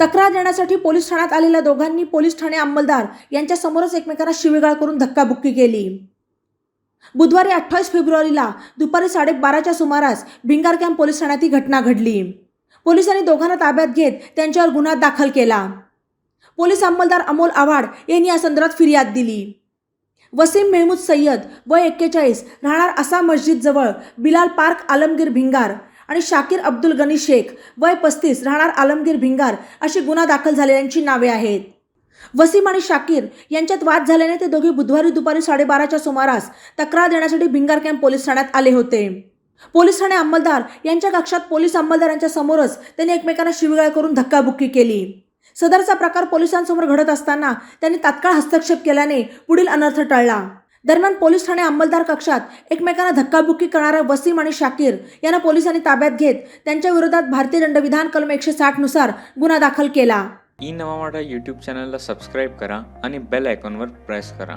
तक्रार देण्यासाठी पोलीस ठाण्यात आलेल्या दोघांनी पोलीस ठाणे अंमलदार यांच्या समोरच एकमेकांना शिवीगाळ करून धक्काबुक्की केली. बुधवारी अठ्ठावीस फेब्रुवारीला दुपारी साडेबाराच्या सुमारास भिंगार कॅम्प पोलीस ठाण्यात ही घटना घडली. पोलिसांनी दोघांना ताब्यात घेत त्यांच्यावर गुन्हा दाखल केला. पोलीस अंमलदार अमोल आव्हाड यांनी या संदर्भात फिर्याद दिली. वसीम मेहमूद सय्यद वय एक्केचाळीस राहणार आसाम मस्जिद जवळ बिलाल पार्क आलमगीर भिंगार आणि शाकीर अब्दुल गनी शेख वय पस्तीस राहणार आलमगीर भिंगार अशी गुन्हा दाखल झालेल्यांची नावे आहेत. वसीम आणि शाकीर यांच्यात वाद झाल्याने ते दोघे बुधवारी दुपारी साडेबाराच्या सुमारास तक्रार देण्यासाठी भिंगार कॅम्प पोलीस ठाण्यात आले होते. पोलीस ठाणे अंमलदार यांच्या कक्षात पोलीस अंमलदारांच्या समोरच त्यांनी एकमेकांना शिवगाळ करून धक्काबुक्की केली. सदरचा प्रकार पोलिसांसमोर घडत असताना त्यांनी तात्काळ हस्तक्षेप केल्याने पुढील अनर्थ टळला. दरम्यान पोलीस ठाणे अंमलदार कक्षात एकमेकांना धक्काबुक्की करणाऱ्या वसीम आणि शाकीर यांना पोलिसांनी ताब्यात घेत त्यांच्या विरोधात भारतीय दंडविधान कलम एकशे साठनुसार गुन्हा दाखल केला. ई नवा यूट्यूब चॅनलला सबस्क्राईब करा आणि बेल आयकॉनवर प्रेस करा.